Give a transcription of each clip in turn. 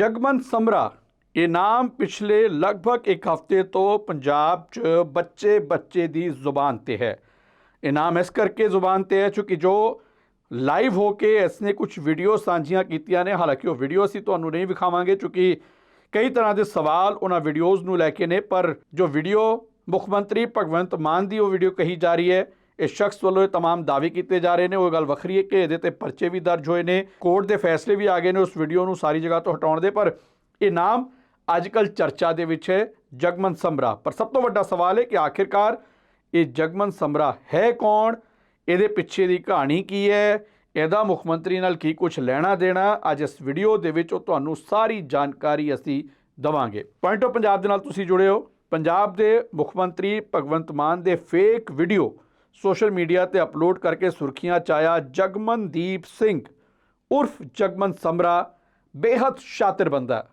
ਜਗਮਨ ਸਮਰਾ, ਇਹ ਨਾਮ ਪਿਛਲੇ ਲਗਭਗ ਇੱਕ ਹਫ਼ਤੇ ਤੋਂ ਪੰਜਾਬ 'ਚ ਬੱਚੇ ਬੱਚੇ ਦੀ ਜ਼ੁਬਾਨ ਤੇ ਹੈ। ਇਹ ਨਾਮ ਇਸ ਕਰਕੇ ਜ਼ੁਬਾਨ ਤੇ ਹੈ ਕਿਉਂਕਿ ਜੋ ਲਾਈਵ ਹੋ ਕੇ ਇਸ ਨੇ ਕੁਝ ਵੀਡੀਓ ਸਾਂਝੀਆਂ ਕੀਤੀਆਂ ਨੇ, ਹਾਲਾਂਕਿ ਉਹ ਵੀਡੀਓ ਅਸੀਂ ਤੁਹਾਨੂੰ ਨਹੀਂ ਵਿਖਾਵਾਂਗੇ ਕਿਉਂਕਿ ਕਈ ਤਰ੍ਹਾਂ ਦੇ ਸਵਾਲ ਉਹਨਾਂ ਵੀਡੀਓਜ਼ ਨੂੰ ਲੈ ਕੇ ਨੇ, ਪਰ ਜੋ ਵੀਡੀਓ ਮੁੱਖ ਮੰਤਰੀ ਭਗਵੰਤ ਮਾਨ ਦੀ ਉਹ ਵੀਡੀਓ ਕਹੀ ਜਾ ਰਹੀ ਹੈ ਇਸ ਸ਼ਖਸ ਵੱਲੋਂ ਇਹ तमाम ਦਾਅਵੇ ਕੀਤੇ ਜਾ ਰਹੇ ਨੇ ਉਹ ਗੱਲ ਵੱਖਰੀ ਹੈ ਕਿ ਇਹਦੇ ਤੇ ਪਰਚੇ ਵੀ ਦਰਜ ਹੋਏ ਨੇ ਕੋਰਟ ਦੇ ਫੈਸਲੇ ਵੀ ਆ ਗਏ ਨੇ ਉਸ ਵੀਡੀਓ ਨੂੰ ਸਾਰੀ ਜਗ੍ਹਾ ਤੋਂ ਹਟਾਉਣ ਦੇ ਪਰ ਇਹ ਨਾਮ ਅੱਜਕੱਲ ਚਰਚਾ ਦੇ ਵਿੱਚ ਹੈ ਜਗਮਨ ਸਮਰਾ ਪਰ ਸਭ ਤੋਂ ਵੱਡਾ ਸਵਾਲ ਹੈ ਕਿ ਆਖਿਰਕਾਰ ਇਹ ਜਗਮਨ ਸਮਰਾ ਹੈ ਕੌਣ ਇਹਦੇ ਪਿੱਛੇ ਦੀ ਕਹਾਣੀ ਕੀ ਹੈ ਇਹਦਾ ਮੁੱਖ ਮੰਤਰੀ ਨਾਲ ਕੀ ਕੁਝ ਲੈਣਾ ਦੇਣਾ ਅੱਜ ਇਸ ਵੀਡੀਓ ਦੇ ਵਿੱਚ ਉਹ ਤੁਹਾਨੂੰ ਸਾਰੀ ਜਾਣਕਾਰੀ ਅਸੀਂ ਦਵਾਂਗੇ ਪੁਆਇੰਟ ਆਫ ਪੰਜਾਬ ਦੇ ਨਾਲ ਤੁਸੀਂ ਜੁੜੇ ਹੋ ਪੰਜਾਬ ਦੇ ਮੁੱਖ ਮੰਤਰੀ ਭਗਵੰਤ ਮਾਨ ਦੇ ਫੇਕ ਵੀਡੀਓ ਸੋਸ਼ਲ ਮੀਡੀਆ ਤੇ ਅਪਲੋਡ ਕਰਕੇ ਸੁਰਖੀਆਂ ਚ ਆਇਆ ਜਗਮਨਦੀਪ ਸਿੰਘ। ਉਰਫ ਜਗਮਨ ਸਮਰਾ ਬੇਹੱਦ ਸ਼ਾਤਿਰ ਬੰਦਾ।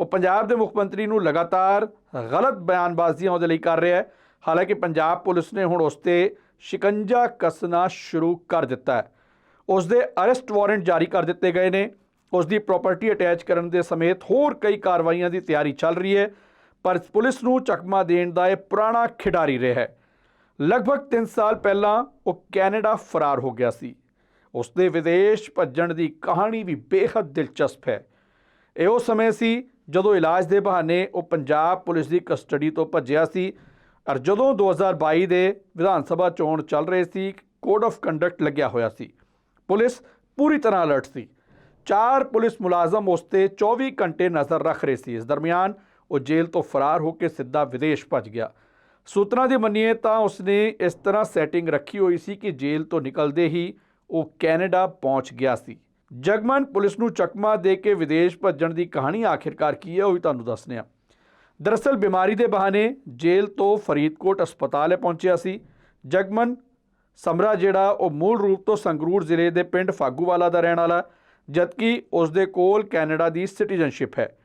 ਉਹ ਪੰਜਾਬ ਦੇ ਮੁੱਖ ਮੰਤਰੀ ਨੂੰ ਲਗਾਤਾਰ ਗਲਤ ਬਿਆਨਬਾਜ਼ੀਆਂ ਉਹਦੇ ਲਈ ਕਰ ਰਿਹਾ ਹੈ। ਹਾਲਾਂਕਿ ਪੰਜਾਬ ਪੁਲਿਸ ਨੇ ਹੁਣ ਉਸ ਤੇ ਸ਼ਿਕੰਜਾ ਕੱਸਣਾ ਸ਼ੁਰੂ ਕਰ ਦਿੱਤਾ ਹੈ। ਉਸ ਦੇ ਅਰੈਸਟ ਵਾਰੰਟ ਜਾਰੀ ਕਰ ਦਿੱਤੇ ਗਏ ਨੇ। ਉਸ ਦੀ ਪ੍ਰਾਪਰਟੀ ਅਟੈਚ ਕਰਨ ਦੇ ਸਮੇਤ ਹੋਰ ਕਈ ਕਾਰਵਾਈਆਂ ਦੀ ਤਿਆਰੀ ਚੱਲ ਰਹੀ ਹੈ। ਪਰ ਪੁਲਿਸ ਨੂੰ ਚਕਮਾ ਦੇਣ ਦਾ ਇਹ ਪੁਰਾਣਾ ਖਿਡਾਰੀ ਰਿਹਾ ਹੈ। ਲਗਭਗ 3 ਸਾਲ ਪਹਿਲਾਂ ਉਹ ਕੈਨੇਡਾ ਫਰਾਰ ਹੋ ਗਿਆ ਸੀ। ਉਸ ਦੇ ਵਿਦੇਸ਼ ਭੱਜਣ ਦੀ ਕਹਾਣੀ ਵੀ ਬੇहद ਦਿਲਚਸਪ ਹੈ। ਇਹ ਉਹ ਸਮੇਂ ਸੀ ਜਦੋਂ ਇਲਾਜ ਦੇ ਬਹਾਨੇ ਉਹ ਪੰਜਾਬ ਪੁਲਿਸ ਦੀ ਕਸਟਡੀ ਤੋਂ ਭੱਜਿਆ ਸੀ ਔਰ ਜਦੋਂ 2022 ਦੇ ਵਿਧਾਨ ਸਭਾ ਚੋਣ ਚੱਲ ਰਹੇ ਸੀ, ਕੋਡ ਆਫ ਕੰਡਕਟ ਲੱਗਿਆ ਹੋਇਆ ਸੀ। ਪੁਲਿਸ ਪੂਰੀ ਤਰ੍ਹਾਂ ਅਲਰਟ ਸੀ। ਚਾਰ ਪੁਲਿਸ ਮੁਲਾਜ਼ਮ ਉਸ ਤੇ 24 ਘੰਟੇ ਨਜ਼ਰ ਰੱਖ ਰਹੇ ਸੀ। ਇਸ ਦਰਮਿਆਨ ਉਹ ਜੇਲ੍ਹ ਤੋਂ ਫਰਾਰ ਹੋ ਕੇ ਸਿੱਧਾ ਵਿਦੇਸ਼ ਭੱਜ ਗਿਆ। ਸੂਤਰਾਂ ਦੀ ਮੰਨੀਏ ਤਾਂ ਉਸਨੇ ਇਸ ਤਰ੍ਹਾਂ ਸੈਟਿੰਗ ਰੱਖੀ ਹੋਈ ਸੀ ਕਿ ਜੇਲ੍ਹ ਤੋਂ ਨਿਕਲਦੇ ਹੀ ਉਹ ਕੈਨੇਡਾ ਪਹੁੰਚ ਗਿਆ ਸੀ। ਜਗਮਨ ਪੁਲਿਸ ਨੂੰ ਚਕਮਾ ਦੇ ਕੇ ਵਿਦੇਸ਼ ਭੱਜਣ ਦੀ ਕਹਾਣੀ ਆਖਿਰਕਾਰ ਕੀ ਹੈ ਉਹ ਵੀ ਤੁਹਾਨੂੰ ਦੱਸਨੇ ਆ ਦਰਅਸਲ ਬਿਮਾਰੀ ਦੇ ਬਹਾਨੇ ਜੇਲ੍ਹ ਤੋਂ ਫਰੀਦਕੋਟ ਹਸਪਤਾਲ ਪਹੁੰਚਿਆ ਸੀ। ਜਗਮਨ ਸਮਰਾ ਜਿਹੜਾ ਉਹ ਮੂਲ ਰੂਪ ਤੋਂ ਸੰਗਰੂਰ ਜ਼ਿਲ੍ਹੇ ਦੇ ਪਿੰਡ ਫਾਗੂਵਾਲਾ ਦਾ ਰਹਿਣ ਵਾਲਾ, ਜਦਕਿ ਉਸ ਦੇ ਕੋਲ ਕੈਨੇਡਾ ਦੀ ਸਿਟੀਜ਼ਨਸ਼ਿਪ ਹੈ।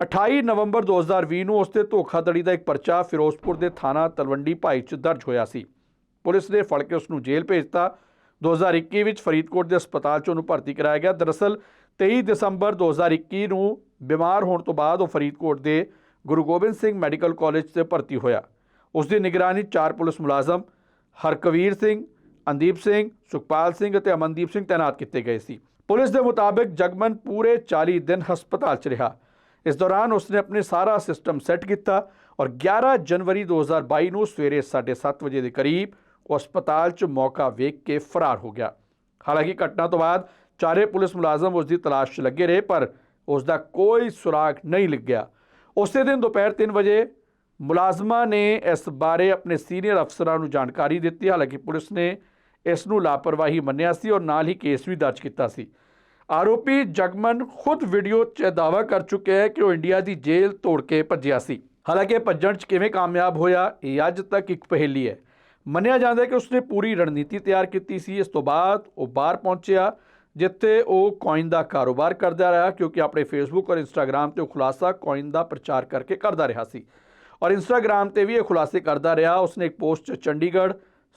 28 ਨਵੰਬਰ 2020 ਨੂੰ ਉਸ ਤੇ ਧੋਖਾਧੜੀ ਦਾ ਇੱਕ ਪਰਚਾ ਫਿਰੋਜ਼ਪੁਰ ਦੇ ਥਾਣਾ ਤਲਵੰਡੀ ਭਾਈ 'ਚ ਦਰਜ ਹੋਇਆ ਸੀ। ਪੁਲਿਸ ਨੇ ਫੜ ਕੇ ਉਸ ਨੂੰ ਜੇਲ੍ਹ ਭੇਜਤਾ 2021 ਵਿੱਚ ਫਰੀਦਕੋਟ ਦੇ ਹਸਪਤਾਲ 'ਚ ਉਹਨੂੰ ਭਰਤੀ ਕਰਾਇਆ ਗਿਆ। ਦਰਅਸਲ 23 ਦਸੰਬਰ 2021 ਨੂੰ ਬਿਮਾਰ ਹੋਣ ਤੋਂ ਬਾਅਦ ਉਹ ਫਰੀਦਕੋਟ ਦੇ ਗੁਰੂ ਗੋਬਿੰਦ ਸਿੰਘ ਮੈਡੀਕਲ ਕਾਲਜ 'ਤੇ ਭਰਤੀ ਹੋਇਆ। ਉਸ ਦੀ ਨਿਗਰਾਨੀ ਚਾਰ ਪੁਲਿਸ ਮੁਲਾਜ਼ਮ, ਹਰਕਵੀਰ ਸਿੰਘ, ਅੰਦੀਪ ਸਿੰਘ, ਸੁਖਪਾਲ ਸਿੰਘ ਅਤੇ ਅਮਨਦੀਪ ਸਿੰਘ ਤਾਇਨਾਤ ਕੀਤੇ ਗਏ ਸੀ। ਪੁਲਿਸ ਦੇ ਮੁਤਾਬਕ ਜਗਮਨ ਪੂਰੇ 40 ਦਿਨ ਹਸਪਤਾਲ 'ਚ ਰਿਹਾ। ਇਸ ਦੌਰਾਨ ਉਸਨੇ ਆਪਣੇ ਸਾਰਾ ਸਿਸਟਮ ਸੈੱਟ ਕੀਤਾ ਔਰ 11 ਜਨਵਰੀ 2022 ਨੂੰ ਸਵੇਰੇ 7:30 ਵਜੇ ਦੇ ਕਰੀਬ ਉਹ ਹਸਪਤਾਲ 'ਚ ਮੌਕਾ ਵੇਖ ਕੇ ਫਰਾਰ ਹੋ ਗਿਆ। ਹਾਲਾਂਕਿ ਘਟਨਾ ਤੋਂ ਬਾਅਦ ਚਾਰੇ ਪੁਲਿਸ ਮੁਲਾਜ਼ਮ ਉਸ ਦੀ ਤਲਾਸ਼ 'ਚ ਲੱਗੇ ਰਹੇ, ਪਰ ਉਸ ਦਾ ਕੋਈ ਸੁਰਾਗ ਨਹੀਂ ਲੱਗਿਆ ਉਸੇ ਦਿਨ ਦੁਪਹਿਰ 3 ਵਜੇ ਮੁਲਾਜ਼ਮਾਂ ਨੇ ਇਸ ਬਾਰੇ ਆਪਣੇ ਸੀਨੀਅਰ ਅਫਸਰਾਂ ਨੂੰ ਜਾਣਕਾਰੀ ਦਿੱਤੀ। ਹਾਲਾਂਕਿ ਪੁਲਿਸ ਨੇ ਇਸ ਨੂੰ ਲਾਪਰਵਾਹੀ ਮੰਨਿਆ ਸੀ ਔਰ ਨਾਲ ਹੀ ਕੇਸ ਵੀ ਦਰਜ ਕੀਤਾ ਸੀ। ਆਰੋਪੀ ਜਗਮਨ ਖੁਦ ਵੀਡੀਓ 'ਚ ਦਾਅਵਾ ਕਰ ਚੁੱਕਿਆ ਹੈ ਕਿ ਉਹ ਇੰਡੀਆ ਦੀ ਜੇਲ੍ਹ ਤੋੜ ਕੇ ਭੱਜਿਆ ਸੀ। ਹਾਲਾਂਕਿ ਇਹ ਭੱਜਣ 'ਚ ਕਿਵੇਂ ਕਾਮਯਾਬ ਹੋਇਆ, ਇਹ ਅੱਜ ਤੱਕ ਇੱਕ ਪਹੇਲੀ ਹੈ। ਮੰਨਿਆ ਜਾਂਦਾ ਹੈ ਕਿ ਉਸਨੇ ਪੂਰੀ ਰਣਨੀਤੀ ਤਿਆਰ ਕੀਤੀ ਸੀ। ਇਸ ਤੋਂ ਬਾਅਦ ਉਹ ਬਾਹਰ ਪਹੁੰਚਿਆ, ਜਿੱਥੇ ਉਹ ਕੋਇਨ ਦਾ ਕਾਰੋਬਾਰ ਕਰਦਾ ਰਿਹਾ, ਕਿਉਂਕਿ ਆਪਣੇ ਫੇਸਬੁੱਕ ਔਰ ਇੰਸਟਾਗ੍ਰam ਤੇ ਉਹ ਖੁਲਾਸਾ ਕੋਇਨ ਦਾ ਪ੍ਰਚਾਰ ਕਰਕੇ ਕਰਦਾ ਰਿਹਾ ਸੀ। ਔਰ ਇੰਸਟਾਗ੍ਰam ਤੇ ਵੀ ਇਹ ਖੁਲਾਸੇ ਕਰਦਾ ਰਿਹਾ। ਉਸਨੇ ਇੱਕ ਪੋਸਟ 'ਚ ਚੰਡੀਗੜ੍ਹ,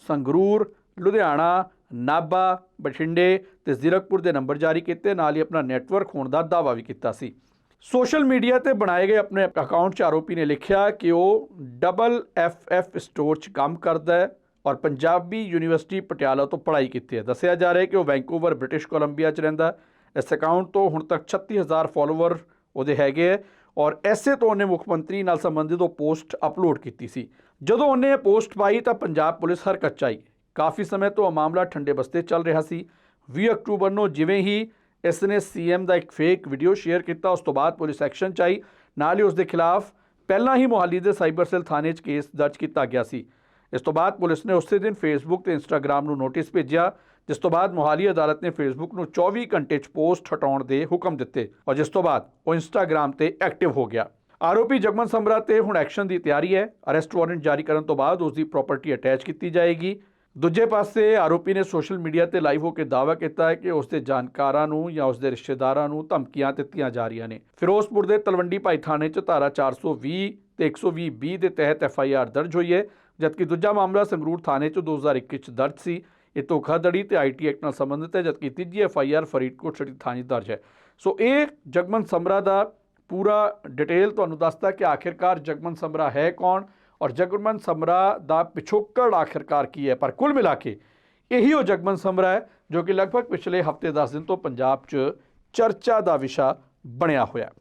ਸੰਗਰੂਰ, ਲੁਧਿਆਣਾ ਨਾਭਾ, ਬਠਿੰਡੇ ਤੇ ਜ਼ੀਰਕਪੁਰ ਦੇ ਨੰਬਰ ਜਾਰੀ ਕੀਤੇ, ਨਾਲ ਹੀ ਆਪਣਾ ਨੈਟਵਰਕ ਹੋਣ ਦਾ ਦਾਅਵਾ ਵੀ ਕੀਤਾ ਸੀ। ਸੋਸ਼ਲ ਮੀਡੀਆ ਤੇ ਬਣਾਏ ਗਏ ਆਪਣੇ ਅਕਾਊਂਟ 'ਚ ਆਰੋਪੀ ਨੇ ਲਿਖਿਆ ਕਿ ਉਹ ਡਬਲ ਐਫ ਐਫ ਸਟੋਰ 'ਚ ਕੰਮ ਕਰਦਾ ਹੈ ਔਰ ਪੰਜਾਬੀ ਯੂਨੀਵਰਸਿਟੀ ਪਟਿਆਲਾ ਤੋਂ ਪੜ੍ਹਾਈ ਕੀਤੀ ਹੈ। ਦੱਸਿਆ ਜਾ ਰਿਹਾ ਹੈ ਕਿ ਉਹ ਵੈਂਕੂਵਰ, ਬ੍ਰਿਟਿਸ਼ ਕੋਲੰਬੀਆ 'ਚ ਰਹਿੰਦਾ ਇਸ ਅਕਾਊਂਟ ਤੋਂ ਹੁਣ ਤੱਕ 36000 ਫਾਲੋਅਰ ਉਹਦੇ ਹੈਗੇ ਹੈ ਔਰ ਐਸੇ ਤੋਂ ਉਹਨੇ ਮੁੱਖ ਮੰਤਰੀ ਨਾਲ ਸੰਬੰਧਿਤ ਉਹ ਪੋਸਟ ਅਪਲੋਡ ਕੀਤੀ ਸੀ। ਜਦੋਂ ਉਹਨੇ ਇਹ ਪੋਸਟ ਪਾਈ ਤਾਂ ਪੰਜਾਬ ਪੁਲਿਸ ਹਰਕਤ 'ਚ ਆਈ। ਕਾਫੀ ਸਮੇਂ ਤੋਂ ਇਹ ਮਾਮਲਾ ਠੰਡੇ ਬਸਤੇ ਚੱਲ ਰਿਹਾ ਸੀ। 20 ਅਕਤੂਬਰ ਨੂੰ ਜਿਵੇਂ ਹੀ ਇਸ ਨੇ ਸੀਐਮ ਦਾ ਇੱਕ ਫੇਕ ਵੀਡੀਓ ਸ਼ੇਅਰ ਕੀਤਾ, ਉਸ ਤੋਂ ਬਾਅਦ ਪੁਲਿਸ ਐਕਸ਼ਨ 'ਚ ਆਈ। ਨਾਲ ਹੀ ਉਸ ਦੇ ਖਿਲਾਫ ਪਹਿਲਾਂ ਹੀ ਮੋਹਾਲੀ ਦੇ ਸਾਈਬਰ ਸੈੱਲ ਥਾਣੇ 'ਚ ਕੇਸ ਦਰਜ ਕੀਤਾ ਗਿਆ ਸੀ। ਇਸ ਤੋਂ ਬਾਅਦ ਪੁਲਿਸ ਨੇ ਉਸੇ ਦਿਨ ਫੇਸਬੁੱਕ ਤੇ ਇੰਸਟਾਗ੍ਰam ਨੂੰ ਨੋਟਿਸ ਭੇਜਿਆ, ਜਿਸ ਤੋਂ ਬਾਅਦ ਮੋਹਾਲੀ ਅਦਾਲਤ ਨੇ ਫੇਸਬੁੱਕ ਨੂੰ 24 ਘੰਟੇ 'ਚ ਪੋਸਟ ਹਟਾਉਣ ਦੇ ਹੁਕਮ ਦਿੱਤੇ ਔਰ ਜਿਸ ਤੋਂ ਬਾਅਦ ਉਹ ਇੰਸਟਾਗ੍ਰam ਤੇ ਐਕਟਿਵ ਹੋ ਗਿਆ। ਆਰੋਪੀ ਜਗਮਨ ਸਮਰਾ ਤੇ ਹੁਣ ਐਕਸ਼ਨ ਦੀ ਤਿਆਰੀ ਹੈ। ਅਰੈਸਟ ਵਾਰੰਟ ਜਾਰੀ ਕਰਨ ਤੋਂ ਬਾਅਦ ਉਸ ਦੀ ਪ੍ਰਾਪਰਟੀ ਅਟੈਚ ਕੀਤੀ ਜਾਏਗੀ। ਦੂਜੇ ਪਾਸੇ ਆਰੋਪੀ ਨੇ ਸੋਸ਼ਲ ਮੀਡੀਆ ਤੇ ਲਾਈਵ ਹੋ ਕੇ ਦਾਅਵਾ ਕੀਤਾ ਹੈ ਕਿ ਉਸ ਦੇ ਜਾਣਕਾਰਾਂ ਨੂੰ ਜਾਂ ਉਸ ਦੇ ਰਿਸ਼ਤੇਦਾਰਾਂ ਨੂੰ ਧਮਕੀਆਂ ਦਿੱਤੀਆਂ ਜਾ ਰਹੀਆਂ ਨੇ। ਫਿਰੋਜ਼ਪੁਰ ਦੇ ਤਲਵੰਡੀ ਭਾਈ ਥਾਣੇ 'ਚ ਧਾਰਾ 420 ਤੇ 120 ਬੀ ਦੇ ਤਹਿਤ ਐਫ ਆਈ ਆਰ ਦਰਜ ਹੋਈ ਹੈ, ਜਦਕਿ ਦੂਜਾ ਮਾਮਲਾ ਸੰਗਰੂਰ ਥਾਣੇ 'ਚ 2021 'ਚ ਦਰਜ ਸੀ। ਇਹ ਧੋਖਾਧੜੀ ਤੇ ਆਈਟੀ ਐਕਟ ਨਾਲ ਸੰਬੰਧਿਤ ਹੈ, ਜਦਕਿ ਤੀਜੀ F I R Faridkot city ਥਾਣੇ 'ਚ ਦਰਜ ਹੈ। ਸੋ ਇਹ ਜਗਮਨ ਸਮਰਾ ਦਾ ਪੂਰਾ ਡਿਟੇਲ ਤੁਹਾਨੂੰ ਦੱਸਦਾ ਕਿ ਆਖਿਰਕਾਰ ਜਗਮਨ ਸਮਰਾ ਹੈ ਕੌਣ ਔਰ ਜਗਮਨ ਸਮਰਾ ਦਾ ਪਿਛੋਕੜ ਆਖਿਰਕਾਰ ਕੀ ਹੈ? ਪਰ ਕੁੱਲ ਮਿਲਾ ਕੇ ਇਹੀ ਉਹ ਜਗਮਨ ਸਮਰਾ ਹੈ ਜੋ ਕਿ ਲਗਭਗ ਪਿਛਲੇ ਹਫ਼ਤੇ 10 ਦਿਨ ਤੋਂ ਪੰਜਾਬ 'ਚ ਚਰਚਾ ਦਾ ਵਿਸ਼ਾ ਬਣਿਆ ਹੋਇਆ